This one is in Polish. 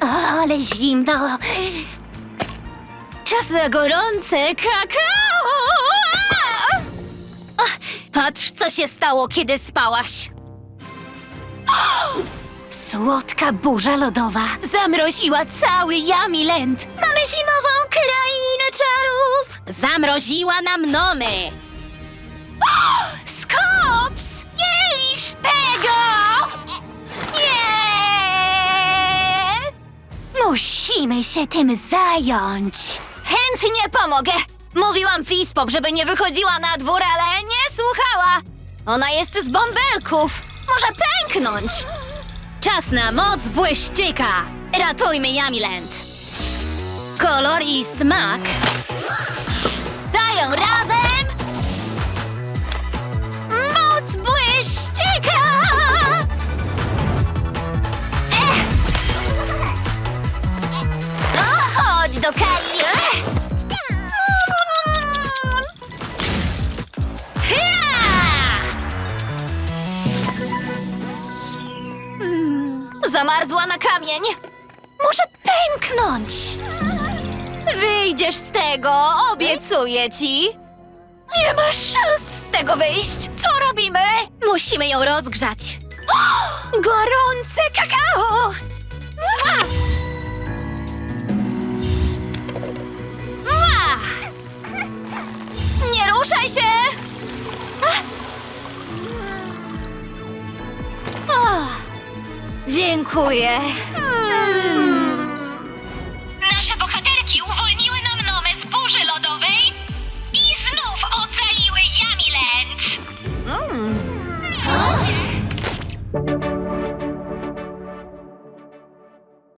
Ale zimno. Czas na gorące kakao. Patrz, co się stało, kiedy spałaś. Słodka burza lodowa zamroziła cały Yamiland. Mamy zimową krainę czarów. Zamroziła nam nomy. Skops! Iż tego! Nie! Musimy się tym zająć. Chętnie pomogę. Mówiłam Fispop, żeby nie wychodziła na dwór, ale nie słuchała. Ona jest z bąbelków. Może pęknąć. Czas na moc błyszczyka. Ratujmy Yamiland. Kolor i smak Zamarzła na kamień. Może pęknąć. Wyjdziesz z tego, obiecuję ci. Nie masz szans z tego wyjść. Co robimy? Musimy ją rozgrzać. Gorące kakao! Mua! Mua! Nie ruszaj się! Dziękuję. Nasze bohaterki uwolniły